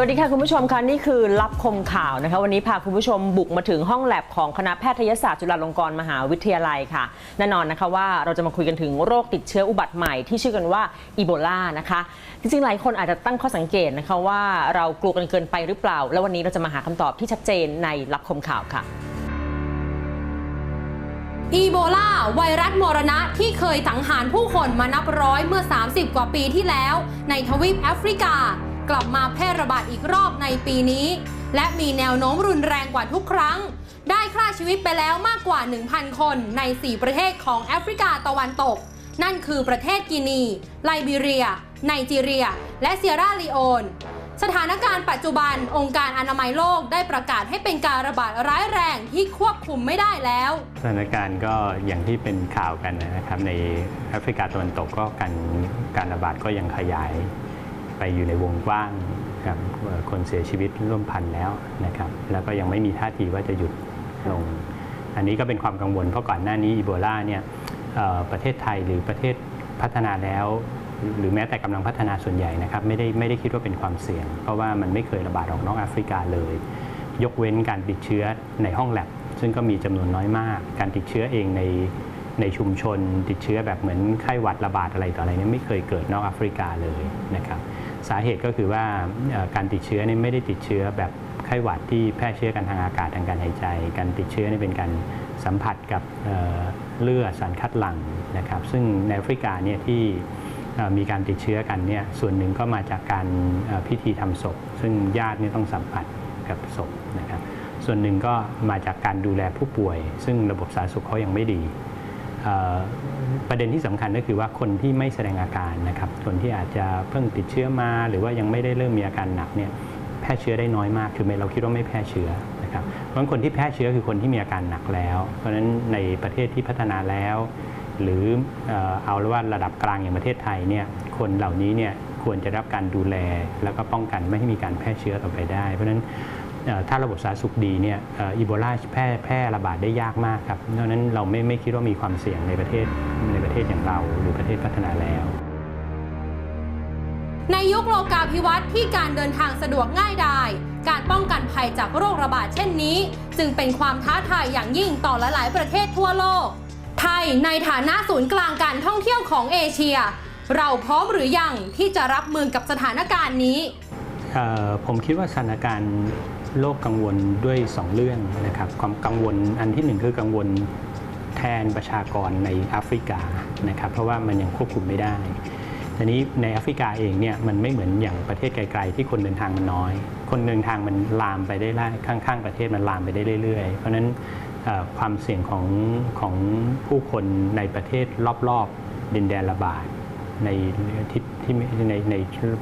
สวัสดีค่ะคุณผู้ชมค่ะนี่คือรับคมข่าวนะคะวันนี้พาคุณผู้ชมบุกมาถึงห้องแลบของคณะแพทยศาสตร์จุฬาลงกรณ์มหาวิทยาลัยค่ะแน่นอนนะคะว่าเราจะมาคุยกันถึงโรคติดเชื้ออุบัติใหม่ที่ชื่อกันว่าอีโบลานะคะจริงๆหลายคนอาจจะตั้งข้อสังเกตนะคะว่าเรากลัวกันเกินไปหรือเปล่า แล้ววันนี้เราจะมาหาคำตอบที่ชัดเจนในรับคมข่าวค่ะอีโบลาไวรัสมรณะที่เคยสังหารผู้คนมานับร้อยเมื่อ 30 กว่าปีที่แล้ว ในทวีปแอฟริกา กลับมาแพร่ระบาดอีกรอบในปีนี้ และมีแนวโน้มรุนแรงกว่าทุกครั้ง ได้ฆ่าชีวิตไปแล้วมากกว่า 1,000 คนใน 4 ประเทศของแอฟริกาตะวันตก นั่นคือประเทศกินี ไลบีเรีย ไนจีเรีย และเซียร่าลีโอนสถานการณ์ปัจจุบันองค์การอนามัยโลกได้ประกาศให้เป็นการระบาดร้ายแรงที่ควบคุมไม่ได้แล้ว สถานการณ์ก็อย่างที่เป็นข่าวกันนะครับในแอฟริกาตะวันตกก็การการระบาดก็ยังขยาย ไปอยู่ในวงกว้างครับคนเสียชีวิตร่วมพันแล้วนะครับแล้วก็ยังไม่มีท่าทีว่าจะหยุดลง อันนี้ก็เป็นความกังวลเพราะก่อนหน้านี้อีโบลาเนี่ยประเทศไทยหรือประเทศพัฒนาแล้ว หรือแม้แต่กำลังพัฒนาส่วนใหญ่นะครับไม่ได้ไม่ได้คิดว่าเป็นความเสี่ยง เพราะว่ามันไม่เคยระบาดออกนอกแอฟริกาเลย ยกเว้นการติดเชื้อในห้องแลบซึ่งก็มีจำนวนน้อยมาก การติดเชื้อเองในในชุมชนติดเชื้อแบบเหมือนไข้หวัดระบาดอะไรต่ออะไรเนี่ยไม่เคยเกิดนอกแอฟริกาเลยนะครับ สาเหตุก็คือว่าการติดเชื้อนี่ไม่ได้ติดเชื้อแบบไข้หวัดที่แพร่เชื้อกันทางอากาศทางการหายใจ การติดเชื้อนี่เป็นการสัมผัสกับเเลือดสารคัดหลั่งนะครับ ซึ่งในแอฟริกาเนี่ยที่มีการติดเชื้อกันเนี่ยส่วนหนึ่งก็มาจากการพิธีทำศพ ซึ่งญาตินี่ต้องสัมผัสกับศพนะครับ ส่วนหนึ่งก็มาจากการดูแลผู้ป่วย ซึ่งระบบสาธารณสุขเขายังไม่ดี ประเด็นที่สำคัญก็คือว่าคนที่ไม่แสดงอาการนะครับคนที่อาจจะเพิ่งติดเชื้อมา หรือว่ายังไม่ได้เริ่มมีอาการหนักเนี่ยแพร่เชื้อได้น้อยมากคือไม่เราคิดว่าไม่แพร่เชื้อนะครับเพราะฉะนั้คนที่แพร่เชื้อคือคนที่มีอาการหนักแล้ว เพราะฉะนั้นในประเทศที่พัฒนาแล้ว หรือเอาเป็นว่าระดับกลางอย่างประเทศไทยเนี่ยคนเหล่านี้เนี่ยควรจะรับการดูแล แล้วก็ป้องกันไม่ให้มีการแพร่เชื้อต่อไปได้ เพราะฉะนั้น ถ้าระบบสาธารณสุขดีเนี่ยเอ่ออีโบลาแพร่แพร่ระบาดได้ยากมากครับเพราะฉะนั้นเราไม่ไม่คิดว่ามีความเสี่ยงในประเทศในประเทศอย่างเราหรือประเทศพัฒนาแล้ว ในยุคโลกาภิวัตน์ที่การเดินทางสะดวกง่ายดายการป้องกันภัยจากโรคระบาดเช่นนี้ จึงเป็นความท้าทายอย่างยิ่งต่อหลาย ๆ ประเทศทั่วโลก ไทยในฐานะศูนย์กลางการท่องเที่ยวของเอเชีย เราพร้อมหรือยังที่จะรับมือกับสถานการณ์นี้เอ่อผมคิดว่าสถานการณ์ โลกกังวลด้วย 2 เรื่องนะครับความกังวลอันที่หนึ่งคือกังวลแทนประชากรในแอฟริกานะครับเพราะว่ามันยังควบคุมไม่ได้ทีนี้ในแอฟริกาเองเนี่ยมันไม่เหมือนอย่างประเทศไกลๆที่คนเดินทางมันน้อย คนเดินทางมันลามไปได้ไล่ข้างๆ ประเทศมันลามไปได้เรื่อย ๆ เพราะฉะนั้นความเสี่ยงของของผู้คนในประเทศรอบๆดินแดนระบาด ในทิศที่ในใน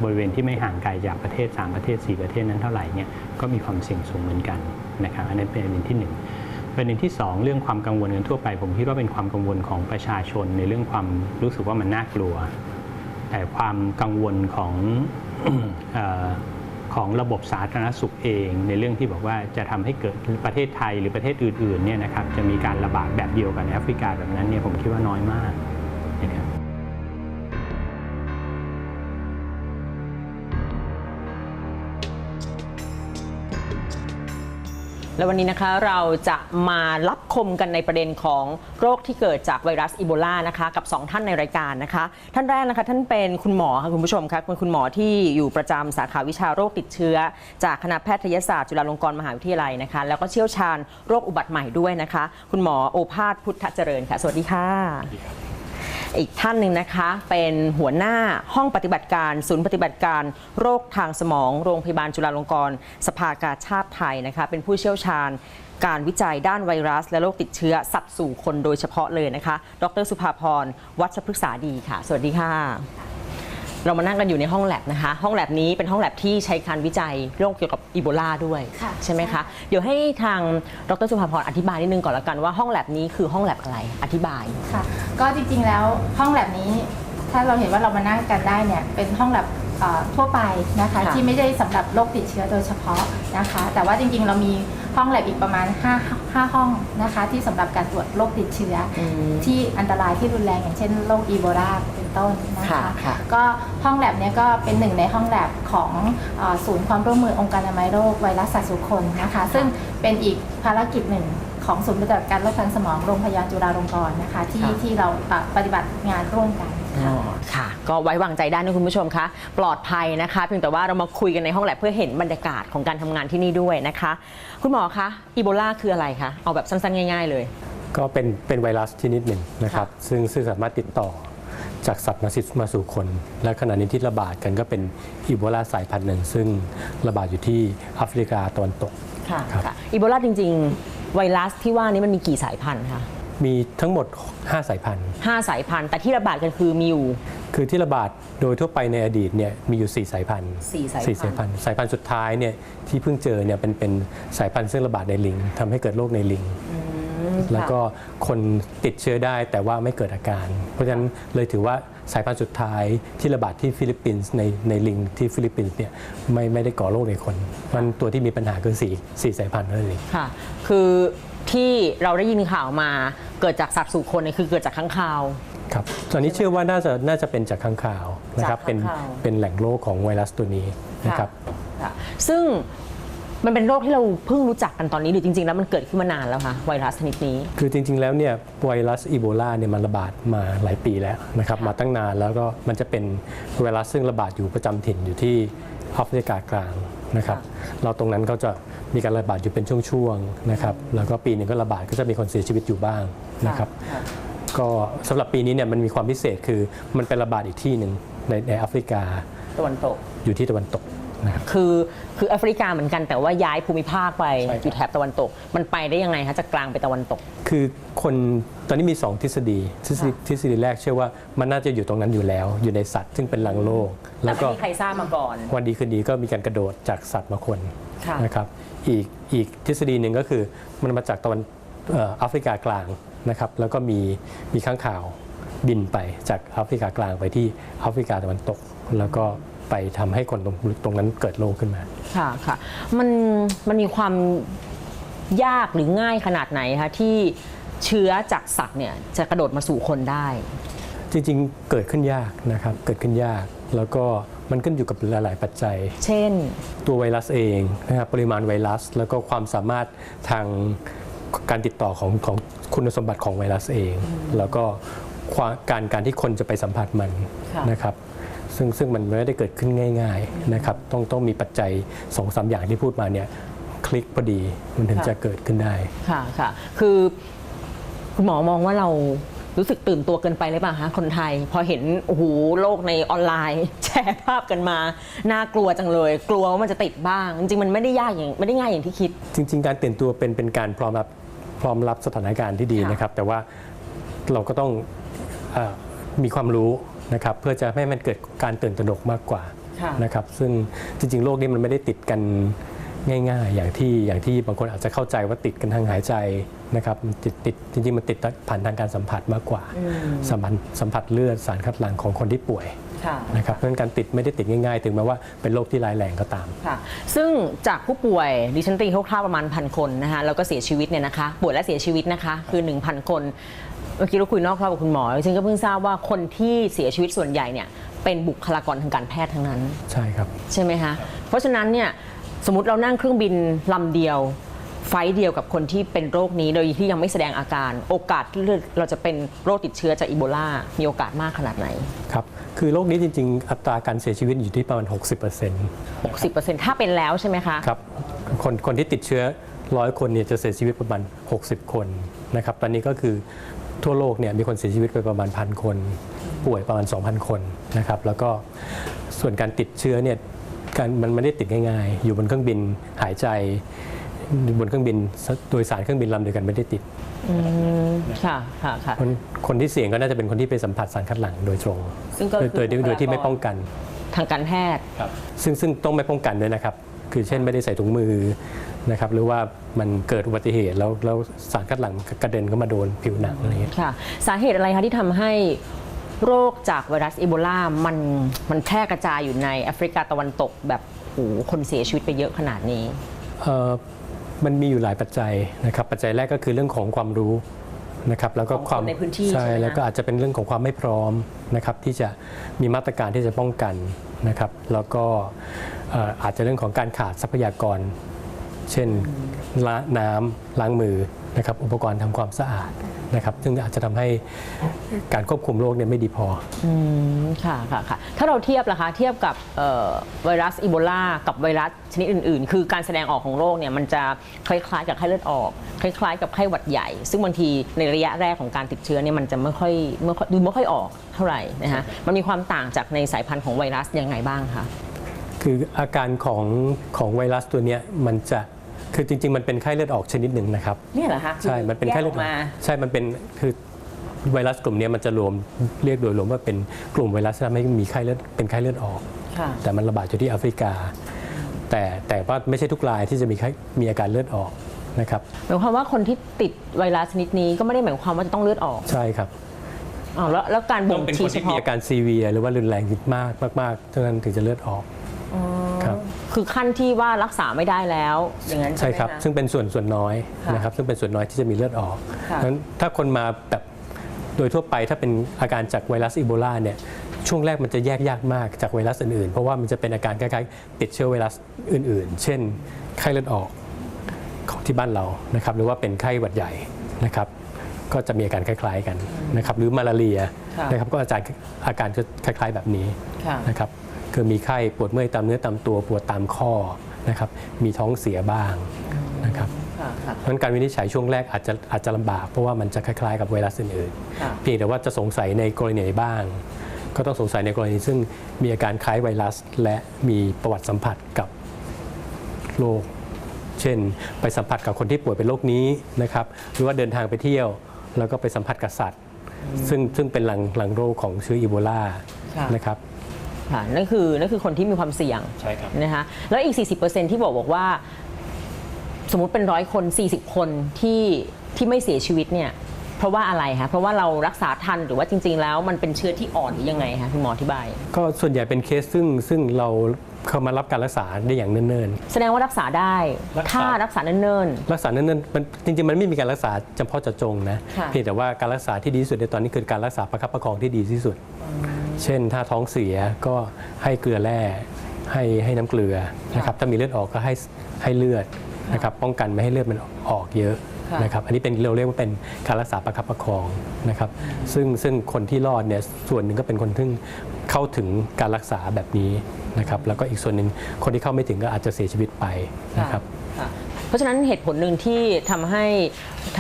บริเวณที่ไม่ห่างไกลจากประเทศ 3 ประเทศ 4 ประเทศนั้นเท่าไหร่เนี่ยก็มีความเสี่ยงสูงเหมือนกันนะครับอันนั้นเป็นประเด็นที่ 1 ประเด็นที่ 2 เรื่องความกังวลกันทั่วไป ผมคิดว่าเป็นความกังวลของประชาชนในเรื่องความรู้สึกว่ามันน่ากลัว แต่ความกังวลของของระบบสาธารณสุขเอง ในเรื่องที่บอกว่าจะทำให้เกิดประเทศไทยหรือประเทศอื่นๆเนี่ยนะครับจะมีการระบาดแบบเดียวกันในแอฟริกาแบบนั้นเนี่ยผมคิดว่าน้อยมาก และวันนี้นะคะเราจะมารับคมกันในประเด็นของโรคที่เกิดจากไวรัสอีโบลานะคะกับ 2 ท่านในรายการนะคะ ท่านแรกนะคะท่านเป็นคุณหมอค่ะคุณผู้ชมคะเป็นคุณหมอที่อยู่ประจำสาขาวิชาโรคติดเชื้อ จากคณะแพทยศาสตร์จุฬาลงกรณ์มหาวิทยาลัยนะคะ แล้วก็เชี่ยวชาญโรคอุบัติใหม่ด้วยนะคะ คุณหมอโอภาสพุทธเจริญค่ะ สวัสดีค่ะ อีกท่านหนึ่งนะคะ เป็นหัวหน้าห้องปฏิบัติการ ศูนย์ปฏิบัติการโรคทางสมองโรงพยาบาลจุฬาลงกรณ์สภากาชาติไทยนะคะ เป็นผู้เชี่ยวชาญการวิจัยด้านไวรัส และโรคติดเชื้อสัตว์สู่คนโดยเฉพาะเลยนะคะ ดรสุภาพร วัชพฤกษาดีค่ะ สวัสดีค่ะ เรามานั่งกันอยู่ในห้องแลบนะคะ ห้องแลบนี้เป็นห้องแลบที่ใช้การวิจัยโรคเกี่ยวกับอีโบลาด้วยค่ะใช่ไหมคะเดี๋ยวให้ทางดรสุภาพรอธิบายนิดนึงก่อนละกันว่าห้องแลบนี้คือห้องแลบอะไรอธิบาย ค่ะ ก็จริงๆแล้วห้องแลบนี้ ถ้าเราเห็นว่าเรามานั่งกันได้เนี่ยเป็นห้องแลบเอ่อทั่วไปนะคะค่ะที่ไม่ได้สำหรับโรคติดเชื้อโดยเฉพาะนะคะ แต่ว่าจริงๆ เรามีห้องแลบอีกประมาณ 5 5 ห้องนะคะ ที่สำหรับการตรวจโรคติดเชื้ออมที่อันตรายที่รุนแรงอย่างเช่นโรคอีโบลาเป็นต้นนะคะค่ะค่ะก็ห้องแลบเนี้ยก็เป็นหนึ่งในห้องแลบของเออศูนย์ความร่วมมือองค์การอนามัยโรคไวรัสสัตว์สู่คนนะคะ ซึ่งเป็นอีกภารกิจหนึ่ง ของศูนย์ปฏิบัติการโรคทางสมองโรงพยาบาลจุฬาลงกรณ์นะคะ ที่ค่ะที่เราเอ่อปฏิบัติงานร่วมกันอ๋ค่ะอค่ะ ก็ไว้วางใจได้นะคุณผู้ชมคะ ปลอดภัยนะคะ เพียงแต่ว่าเรามาคุยกันในห้องแลบเพื่อเห็นบรรยากาศของการทำงานที่นี่ด้วยนะคะ คุณหมอคะอีโบลาคืออะไรคะเอาแบบสั้นๆง่ายๆเลย ก็เป็นเป็นไวรัสชนิดหนึ่งนะครับซึ่งซึ่งสามารถติดต่อจากสัตว์มาสิมาสู่คน และขณะนี้ที่ระบาดกันก็เป็นอีโบลาสายพันธุ์หนึ่ง ซึ่งระบาดอยู่ที่แอฟริกาตะวันตก ค่ะครับ ค่ะอีโบลาจริงๆ ไวรัสที่ว่านี้มันมีกี่สายพันธุ์คะ มีทั้งหมด 5 สายพันธุ์ห้าสายพันธุ์ แต่ที่ระบาดกันคือมีอยู่ คือที่ระบาดโดยทั่วไปในอดีตเนี่ยมีอยู่ 4 สายพันธุ์สี่สายพันธุ์สายพันธุ์สายพันธุ์สุดท้ายเนี่ยที่เพิ่งเจอเนี่ยเป็นเป็นสายพันธุ์ซึ่งระบาดในลิงทำให้เกิดโรคในลิงแล้วก็คนติดเชื้อได้แต่ว่าไม่เกิดอาการ เพราะฉะนั้นเลยถือว่า สายพันธุ์สุดท้ายที่ระบาดที่ฟิลิปปินส์ในในลิงที่ฟิลิปปินส์เนี่ยไม่ไม่ได้ก่อโรคในคน มันตัวที่มีปัญหาคือสี่สี่สายพันธุ์นั่นเองค่ะ คือที่เราได้ยินข่าวมาเกิดจากสัตว์สู่คนเนี่ยคือเกิดจากข้างคาวครับตอนนี้เชื่อว่าน่าจะน่าจะเป็นจากข้างข่าวนะครับจากเป็นค้างคาวเป็นแหล่งโรคของไวรัสตัวนี้นะครับค่ะซึ่ง มันเป็นโรคที่เราเพิ่งรู้จักกันตอนนี้หรือจริง ๆ แล้วมันเกิดขึ้นมานานแล้วคะไวรัสชนิดนี้ คือจริง ๆ แล้วเนี่ยไวรัสอีโบลาเนี่ยมันระบาดมาหลายปีแล้วนะครับมาตั้งนานแล้วก็มันจะเป็นไวรัสซึ่งระบาดอยู่ประจำถิ่นอยู่ที่แอฟริกากลางนะครับเราตรงนั้นก็จะมีการระบาดอยู่เป็นช่วงๆนะครับแล้วก็ปีหนึ่งก็ระบาดก็จะมีคนเสียชีวิตอยู่บ้างนะครับก็สำหรับปีนี้เนี่ยมันมีความพิเศษคือมันเป็นระบาดอีกที่หนึ่งในในแอฟริกาตะวันตกอยู่ที่ตะวันตก นะครับ คือคือแอฟริกาเหมือนกันแต่ว่าย้ายภูมิภาคไปใช่ครับ อยู่แถบตะวันตก มันไปได้ยังไงคะจากกลางไปตะวันตก คือคนตอนนี้มี 2 ทฤษฎีทฤษฎีทฤษฎีแรกเชื่อว่ามันน่าจะอยู่ตรงนั้นอยู่แล้ว อยู่ในสัตว์ซึ่งเป็นหลังโลก แล้แล้ววก็ก็มีใครทราบมาก่อน วันดีคืนดีก็มีการกระโดดจากสัตว์มาคนค่ะ นะครับอีกอีกทฤษฎีหนึ่งก็คือมันมาจากตะวันเอ่อแอฟริกากลางนะครับแล้วก็มีมีข้างข่าวบินไปจากแอฟริกากลางไปที่แอฟริกาตะวันตก แล้วก็ ไปทำให้คนตรงตรงนั้นเกิดโรคขึ้นมา ค่ะค่ะมันมันมีความยากหรือง่ายขนาดไหนคะที่เชื้อจากสัตว์เนี่ยจะกระโดดมาสู่คนได้ จริงๆ เกิดขึ้นยากนะครับ เกิดขึ้นยากแล้วก็มันขึ้นอยู่กับหลาย ๆ ปัจจัย เช่น ตัวไวรัสเองนะครับปริมาณไวรัส แล้วก็ความสามารถทางการติดต่อของของคุณสมบัติของไวรัสเอง แล้วก็ความการการที่คนจะไปสัมผัสมันค่ะนะครับ ซึ่งซึ่งมันไม่ได้เกิดขึ้นง่ายๆนะครับต้องต้องมีปัจจัย2อสอย่างที่พูดมาเนี่ยคลิกพอดีมันถึงจะเกิดขึ้นได้ค่ะค่ะคือคุณหมอมองว่าเรารู้สึกตื่นตัวเกินไปเลยป่ะคะคนไทย พอเห็นโอ้โหโลกในออนไลน์ แชร์ภาพกันมา น่ากลัวจังเลย กลัวว่ามันจะติดบ้าง จริงๆมันไม่ได้ยากอย่างไม่ได้ง่ายอย่างที่คิด จริง ๆ การตื่นตัวเป็นเป็นการพร้อมรับพร้อมรับสถานการณ์ที่ดีค่ะนะครับ แต่ว่าเราก็ต้องเออมีความรู้ นะครับเพื่อจะไม่ให้มันเกิดการตื่นตระหนกมากกว่าค่ะนะครับซึ่งจริง ๆ โรคนี้มันไม่ได้ติดกันง่ายๆ อย่างที่อย่างที่บางคนอาจจะเข้าใจว่าติดกันทางหายใจนะครับมันติดติดจริงๆมันติดผ่านทางการสัมผัสมากกว่า สัมผัสสัมผัสเลือดสารคัดหลั่งของคนที่ป่วยค่ะนะครับเพราะฉะนั้นการติดไม่ได้ติดง่ายๆ ถึงแม้ว่าเป็นโรคที่ร้ายแรงก็ตามค่ะซึ่งจากผู้ป่วยดิฉันตีคร่าวๆประมาณพันคนนะคะแล้วก็เสียชีวิตเนี่ยนะคะป่วยและเสียชีวิตนะคะคือ 1,000 คน เมื่อกี้เราคุยนอกรอบกับคุณหมอดิฉันก็เพิ่งทราบว่าคนที่เสียชีวิตส่วนใหญ่เนี่ยเป็นบุคลากรทางการแพทย์ทั้งนั้น ใช่ครับ ใช่ไหมคะ เพราะฉะนั้นเนี่ยสมมติเรานั่งเครื่องบินลำเดียว ไฟล์เดียวกับคนที่เป็นโรคนี้โดยที่ยังไม่แสดงอาการ โอกาสที่เราจะเป็นโรคติดเชื้อจากอีโบลา มีโอกาสมากขนาดไหน ครับ คือโรคนี้จริง ๆ อัตราการเสียชีวิตอยู่ที่ประมาณ 60% 60%ถ้าเป็นแล้วใช่ไหมคะ ครับ คนคนที่ติดเชื้อร้อยคนเนี่ยจะเสียชีวิตประมาณ 60 คนนะครับ ตอนนี้ก็คือ ทั่วโลกเนี่ยมีคนเสียชีวิตไปประมาณพันคน ป่วยประมาณ 2,000 คนนะครับแล้วก็ส่วนการติดเชื้อเนี่ยการมันไม่ได้ติดง่ายๆ อยู่บนเครื่องบินหายใจบนเครื่องบินโดยสารเครื่องบินลำเดียวกันไม่ได้ติดอืมค่ะค่ะค่ะคนคนที่เสี่ยงก็น่าจะเป็นคนที่ไปสัมผัสสารคัดหลั่งโดยตรง ซึ่งก็โดยคือโดยโดยที่ไม่ป้องกันทางการแพทย์ซึ่งซึ่งต้องไม่ป้องกันด้วยนะครับ คือเช่นไม่ได้ใส่ถุงมือ นะครับหรือว่ามันเกิดอุบัติเหตุแล้วแล้วสารคัดหลั่งกระเด็นเข้ามาโดนผิวหนังอะไรอย่างเงี้ยค่ะ สาเหตุอะไรคะที่ทำให้โรคจากไวรัสอีโบลามันมันแพร่กระจายอยู่ในแอฟริกาตะวันตกแบบโอ้โหคนเสียชีวิตไปเยอะขนาดนี้ เอ่อมันมีอยู่หลายปัจจัยนะครับปัจจัยแรกก็คือเรื่องของความรู้นะครับแล้วก็ของคนความในพื้นที่ใช่ใช่ไหมคะ แล้วก็อาจจะเป็นเรื่องของความไม่พร้อมนะครับที่จะมีมาตรการที่จะป้องกันนะครับแล้วก็เอ่ออาจจะเรื่องของการขาดทรัพยากร เช่นล้างน้ำล้างมือนะครับอุปกรณ์ทำความสะอาดนะครับซึ่งอาจจะทำให้การควบคุมโรคเนี่ยไม่ดีพออืมค่ะค่ะค่ะถ้าเราเทียบล่ะคะเทียบกับเอ่อไวรัสอีโบลากับไวรัสชนิดอื่น ๆ คือการแสดงออกของโรคเนี่ยมันจะคล้ายๆกับไข้เลือดออก คล้าย ๆ กับไข้หวัดใหญ่ ซึ่งบางทีในระยะแรกของการติดเชื้อเนี่ยมันจะไม่ค่อยไม่ค่อยดูไม่ค่อยออกเท่าไหร่นะฮะมันมีความต่างจากในสายพันธุ์ของไวรัสยังไงบ้างคะคืออาการของของไวรัสตัวเนี้ยมันจะ คือจริง ๆ มันเป็นไข้เลือดออกชนิดหนึ่งนะครับ เนี่ยเหรอคะใช่ มันเป็นไข้เลือดออกแยกมาใช่ มันเป็นคือไวรัสกลุ่มเนี้ยมันจะรวมเรียกโดยรวมว่าเป็นกลุ่มไวรัสที่ทำให้มีไข้เลือดเป็นไข้เลือดออก ค่ะ แต่มันระบาดอยู่ที่แอฟริกา แต่แต่ว่าไม่ใช่ทุกรายที่จะมีไข้มีอาการเลือดออกนะครับ หมายความว่าคนที่ติดไวรัสชนิดนี้ก็ไม่ได้หมายความว่าจะต้องเลือดออกใช่ครับ อ๋อแล้วแล้วการบ่ต้องงเป็นชี้คนเฉที่มีพาะอาการซีเวียหรือว่ารุนแรงมากมากๆเท่านั้นถึงจะเลือดออกครับ คือขั้นที่ว่ารักษาไม่ได้แล้ว อย่างนั้นใช่ใช่ไหมครับคะซึ่งเป็นส่วนส่วนน้อยค่ะนะครับ ซึ่งเป็นส่วนน้อยที่จะมีเลือดออกค่ะเพราะฉะนั้นถ้าคนมาแบบโดยทั่วไปถ้าเป็นอาการจากไวรัสอีโบลาเนี่ยช่วงแรกมันจะแยกยากมากจากไวรัสอื่นๆ เพราะว่ามันจะเป็นอาการคล้ายๆติดเชื้อไวรัสอื่นๆ เช่น ไข้เลือดออกของที่บ้านเรานะครับ หรือว่าเป็นไข้หวัดใหญ่นะครับ ก็จะมีอาการคล้าย ๆกันนะครับ หรือมาลาเรียค่ะ นะครับ ก็อาการอาการก็คล้าย ๆ แบบนี้ค่ะ นะครับ คือมีไข้ปวดเมื่อยตามเนื้อตามตัวปวดตามข้อนะครับมีท้องเสียบ้างนะครับค่ะค่ะเพราะฉะนั้นการวินิจฉัยช่วงแรกอาจจะอาจจะลำบากเพราะว่ามันจะคล้ายๆกับไวรัสอื่นค่ะๆเพียงแต่ว่าจะสงสัยในกรณีไหนบ้าง ก็ต้องสงสัยในกรณีซึ่งมีอาการคล้ายไวรัส และมีประวัติสัมผัสกับโรคเช่น ไปสัมผัสกับคนที่ป่วยเป็นโรคนี้นะครับหรือว่าเดินทางไปเที่ยว แล้วก็ไปสัมผัสกับสัตว์ซึ่งซึ่งเป็นหลังหลังโรคของเชื้ออีโบลาค่ะนะครับ ค่ะนั่นคือนั่นคือคนที่มีความเสี่ยงใช่ครับนะคะแล้วอีก 40%ที่บอกบอกว่า สมมุติเป็นร้อยคน 40 คนที่ที่ไม่เสียชีวิตเนี่ยเพราะว่าอะไรคะเพราะว่าเรารักษาทันหรือว่าจริง ๆ แล้วมันเป็นเชื้อที่อ่อนหรือยังไงคะคุณหมออธิบาย ก็ส่วนใหญ่เป็นเคสซึ่งซึ่งเราเข้ามารับการรักษาได้อย่างเนิ่นแสดงว่ารักษาได้รักษาถ้ารักษาเนิ่นๆ รักษาเนิ่นๆ มันจริงๆ มันไม่มีการรักษาเฉพาะเจาะจงนะค่ะเพียงแต่ว่าการรักษาที่ดีที่สุดในตอนนี้คือการรักษาประคับประคองที่ดีที่สุด เช่นถ้าท้องเสียก็ให้เกลือแร่ให้ให้น้ำเกลือนะครับถ้ามีเลือดออกก็ให้ให้เลือดนะครับป้องกันไม่ให้เลือดมันออกเยอะค่ะนะครับอันนี้เป็นเราเรียกว่าเป็นการรักษาประคับประคองนะครับซึ่งซึ่งคนที่รอดเนี่ยส่วนหนึ่งก็เป็นคนที่เข้าถึงการรักษาแบบนี้นะครับแล้วก็อีกส่วนหนึ่งคนที่เข้าไม่ถึงก็อาจจะเสียชีวิตไปๆนะครับค่ะ เพราะฉะนั้นเหตุผลหนึ่งที่ทำให้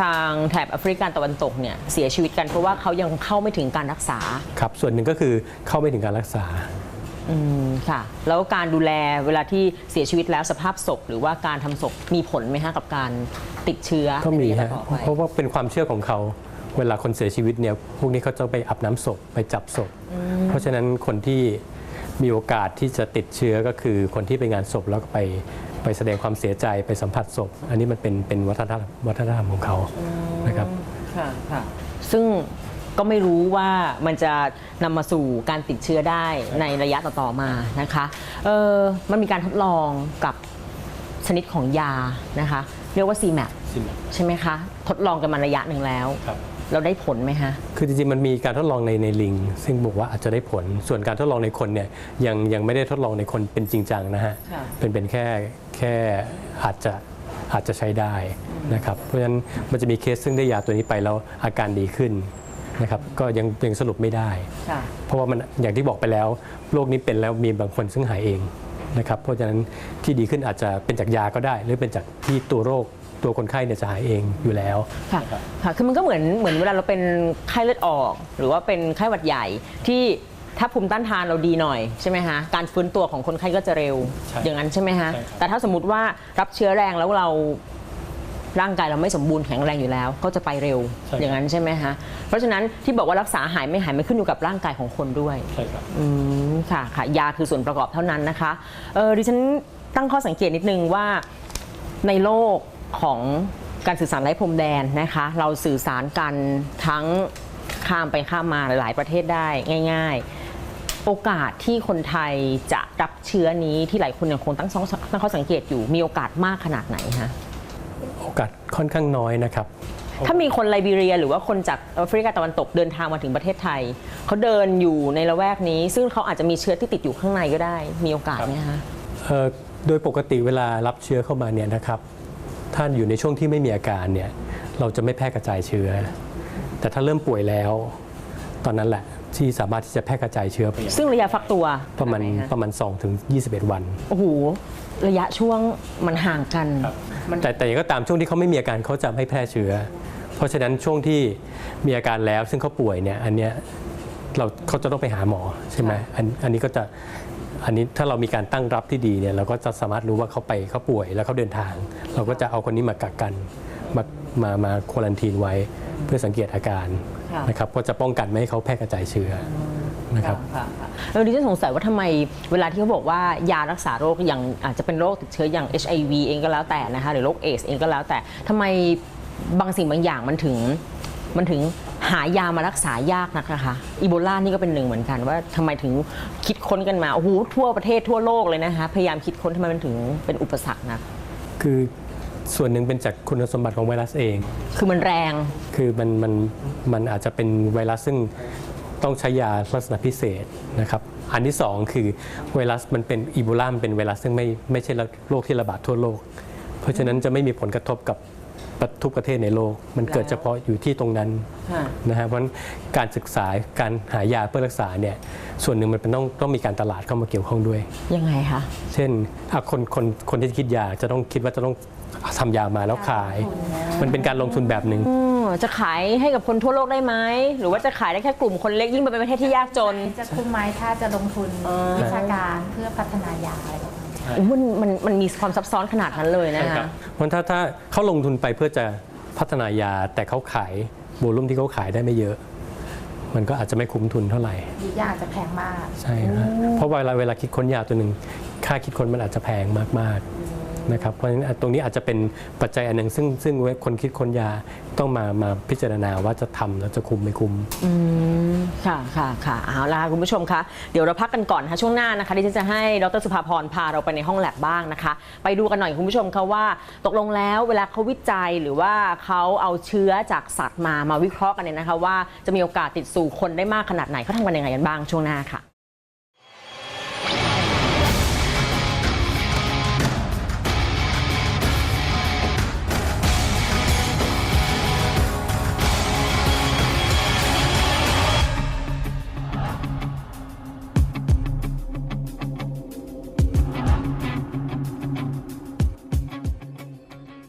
ทางแถบแอฟริกาตะวันตกเนี่ยเสียชีวิตกันเพราะว่าเขายังเข้าไม่ถึงการรักษา ครับ ส่วนหนึ่งก็คือเข้าไม่ถึงการรักษา อืมค่ะ แล้วการดูแลเวลาที่เสียชีวิตแล้วสภาพศพหรือว่าการทำศพมีผลไหมฮะกับการติดเชื้อก็มีในระยะฮะต่อไปเพราะว่าเป็นความเชื่อของเขา เวลาคนเสียชีวิตเนี่ย พวกนี้เขาจะไปอาบน้ำศพไปจับศพ เพราะฉะนั้นคนที่มีโอกาสที่จะติดเชื้อก็คือคนที่ไปงานศพแล้วก็ไป ไปแสดงความเสียใจไปสัมผัสศพ อันนี้มันเป็นเป็นวัฒนธรรมวัฒนธรรมของเขานะครับค่ะค่ะซึ่งก็ไม่รู้ว่ามันจะนำมาสู่การติดเชื้อได้ในระยะต่อๆมานะคะเออมันมีการทดลองกับชนิดของยานะคะ เรียกว่า CMAP ใช่ไหมคะ ทดลองกันมาระยะหนึ่งแล้วครับ เราได้ผลไหมฮะคือจริงๆมันมีการทดลองในในลิง ซึ่งบอกว่าอาจจะได้ผล ส่วนการทดลองในคนเนี่ยยังยังไม่ได้ทดลองในคนเป็นจริงจังนะฮะค่ะเป็นเป็นแค่แค่อาจจะอาจจะใช้ได้นะครับเพราะฉะนั้นมันจะมีเคสซึ่งได้ยาตัวนี้ไปแล้วอาการดีขึ้นนะครับก็ยังยังสรุปไม่ได้ค่ะเพราะว่ามันอย่างที่บอกไปแล้วโรคนี้เป็นแล้วมีบางคนซึ่งหายเองนะครับเพราะฉะนั้นที่ดีขึ้นอาจจะเป็นจากยาก็ได้ หรือเป็นจากที่ตัวโรค ตัวคนไข้เนี่ยจะหายเองอยู่แล้วค่ะค่ะคือมันก็เหมือนเหมือนเวลาเราเป็นไข้เลือดออก หรือว่าเป็นไข้หวัดใหญ่ที่ถ้าภูมิต้านทานเราดีหน่อยใช่ไหมฮะการฟื้นตัวของคนไข้ก็จะเร็วใช่อย่างนั้นใช่ไหมฮะใช่ครับแต่ถ้าสมมติว่ารับเชื้อแรงแล้วเราร่างกายเราไม่สมบูรณ์แข็งแรงอยู่แล้ว ก็จะไปเร็วอย่างนั้นใช่ไหมฮะเพราะฉะนั้นที่บอกว่ารักษาหายไม่หายไม่ขึ้นอยู่กับร่างกายของคนด้วยใช่ครับอืมค่ะค่ะยาคือส่วนประกอบเท่านั้นนะคะเออดิฉันตั้งข้อสังเกตนิดนึงว่าในโลก ของการสื่อสารไร้พรมแดนนะคะ เราสื่อสารกันทั้งข้ามไปข้ามมาหลาย ๆ ประเทศได้ง่าย ๆ โอกาสที่คนไทยจะรับเชื้อนี้ที่หลายคนยังคงตั้งตั้งข้อสังเกตอยู่มีโอกาสมากขนาดไหนคะโอกาสค่อนข้างน้อยนะครับ ถ้ามีคนไลบีเรีย หรือว่าคนจากแอฟริกาตะวันตกเดินทางมาถึงประเทศไทย เขาเดินอยู่ในละแวกนี้ ซึ่งเขาอาจจะมีเชื้อที่ติดอยู่ข้างในก็ได้ มีโอกาสไหมคะเอ่อโดยปกติเวลารับเชื้อเข้ามาเนี่ยนะครับ ถ้าอยู่ในช่วงที่ไม่มีอาการเนี่ยเราจะไม่แพร่กระจายเชื้อ แต่ถ้าเริ่มป่วยแล้ว ตอนนั้นแหละที่สามารถที่จะแพร่กระจายเชื้อไปซึ่งระยะฟักตัวประมาณขนดไหนคประมาณ2ถึง21 วัน โอ้โห ระยะช่วงมันห่างกัน แต่แต่อย่างก็ตามช่วงที่เขาไม่มีอาการเขาจะไม่แพร่เชื้อ เพราะฉะนั้นช่วงที่มีอาการแล้วซึ่งเขาป่วยเนี่ยอันเนี้ยเราเขาจะต้องไปหาหมอใช่ไหมอันอันนี้ก็จะ อันนี้ถ้าเรามีการตั้งรับที่ดีเนี่ยเราก็จะสามารถรู้ว่าเขาไปเขาป่วยแล้วเขาเดินทาง เราก็จะเอาคนนี้มากักกันมามามาควอลันทีนไว้ เพื่อสังเกตอาการค่ะนะครับก็จะป้องกันไม่ให้เขาแพร่กระจายเชื้อนะครับค่ะค่ะแล้วดิฉันสงสัยว่าทำไมเวลาที่เขาบอกว่ายารักษาโรคอย่างอาจจะเป็นโรคติดเชื้ออย่าง HIV เองก็แล้วแต่นะคะหรือโรคเอสเองก็แล้วแต่ทำไมบางสิ่งบางอย่างมันถึงมันถึง หายามารักษายากนักนะคะอีโบลานี่ก็เป็นหนึ่งเหมือนกันว่าทำไมถึงคิดค้นกันมาโอ้โหทั่วประเทศทั่วโลกเลยนะคะพยายามคิดค้นทำไมมันถึงเป็นอุปสรรคนะคือส่วนหนึ่งเป็นจากคุณสมบัติของไวรัสเอง คือมันแรง คือมันมันมันอาจจะเป็นไวรัสซึ่งต้องใช้ยาลักษณะพิเศษนะครับ อันที่สองคือไวรัสมันเป็นอีโบลามันเป็นไวรัสซึ่งไม่ไม่ใช่โรคที่ระบาดทั่วโลก เพราะฉะนั้นจะไม่มีผลกระทบกับ ทุกประเทศในโลก มันเกิดแล้วเฉพาะอยู่ที่ตรงนั้นค่ะนะฮะเพราะฉะนั้นการศึกษาการหายาเพื่อรักษาเนี่ยส่วนหนึ่งมันเป็นต้องต้องมีการตลาดเข้ามาเกี่ยวข้องด้วย ยังไงคะ เช่นอะคนคนคนที่คิดยาจะต้องคิดว่าจะต้องทำยามาแล้วขาย มันเป็นการลงทุนแบบหนึ่งอืมจะขายให้กับคนทั่วโลกได้ไหมหรือว่าจะขายได้แค่กลุ่มคนเล็กยิ่งไปเป็นประเทศที่ยากจน จะคุ้มไหมถ้าจะลงทุนวิชาการเพื่อพัฒนายาอะไรแบบนี้ มันมันมันมีความซับซ้อนขนาดนั้นเลยนะใช่ครัคะบเพราะถ้าถ้าเขาลงทุนไปเพื่อจะพัฒนายาแต่เขาขายโวลุ่มที่เขาขายได้ไม่เยอะ มันก็อาจจะไม่คุ้มทุนเท่าไหร่ดียาอาจจะแพงมาก ใช่ครับเพราะเวลาเวลาคิดค้นยาตัวหนึ่งค่าคิดค้นมันอาจจะแพงมากๆ นะครับเพราะฉะนั้นตรงนี้อาจจะเป็นปัจจัยอันหนึ่งซึ่งซึ่งคนคิดคนยาต้องมามาพิจารณาว่าจะทำแล้วจะคุมไม่คุมอืมค่ะค่ะค่ะเอาละค่ะคุณผู้ชมคะเดี๋ยวเราพักกันก่อนนะคะช่วงหน้านะคะดิฉันจะให้ดรสุภาพรพาเราไปในห้องแลบบ้างนะคะ ไปดูกันหน่อยคุณผู้ชมคะว่า ตกลงแล้วเวลาเขาวิจัยหรือว่าเขาเอาเชื้อจากสัตว์มามาวิเคราะห์กันเนี่ยนะคะ ว่าจะมีโอกาสติดสู่คนได้มากขนาดไหนเขาทำกันยังไงกันบ้างช่วงหน้าค่ะ